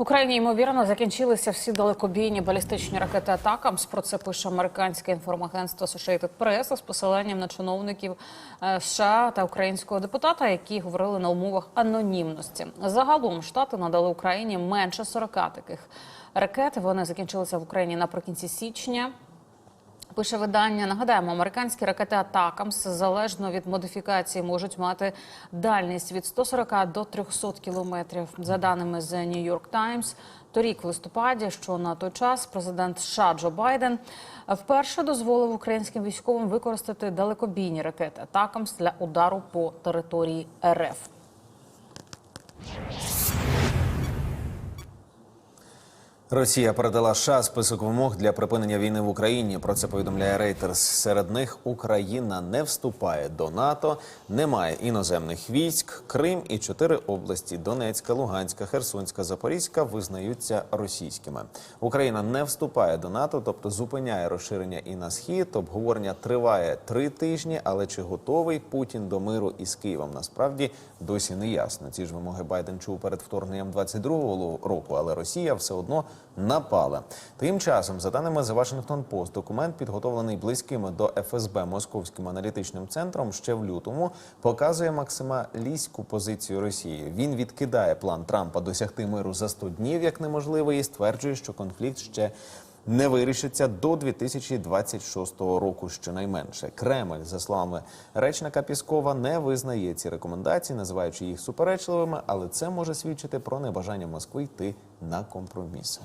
Україні ймовірно закінчилися всі далекобійні балістичні ракети атакам. Про це пише американське інформагентство Associated Press з посиланням на чиновників е, США та українського депутата, які говорили на умовах анонімності. Загалом штати надали Україні менше 40 таких ракет. Вони закінчилися в Україні наприкінці січня. Пише видання. Нагадаємо, американські ракети Атакамс залежно від модифікації можуть мати дальність від 140 до 300 кілометрів. За даними з New York Times, торік в листопаді, що на той час президент США Джо Байден вперше дозволив українським військовим використати далекобійні ракети Атакамс для удару по території РФ. Росія передала США список вимог для припинення війни в Україні. Про це повідомляє Reuters. Серед них Україна не вступає до НАТО, немає іноземних військ. Крим і чотири області Донецька, Луганська, Херсонська, Запорізька визнаються російськими. Україна не вступає до НАТО, тобто зупиняє розширення і на схід. Обговорення триває три тижні, але чи готовий Путін до миру із Києвом? Насправді досі не ясно. Ці ж вимоги Байден чув перед вторгненням 22-го року, але Росія все одно напала. Тим часом, за даними The Washington Post, документ підготовлений близькими до ФСБ московським аналітичним центром ще в лютому, показує максималістську позицію Росії. Він відкидає план Трампа досягти миру за 100 днів як неможливий і стверджує, що конфлікт ще не вирішиться до 2026 року. Щонайменше Кремль, за словами речника Піскова, не визнає ці рекомендації, називаючи їх суперечливими, але це може свідчити про небажання Москви йти на компроміси.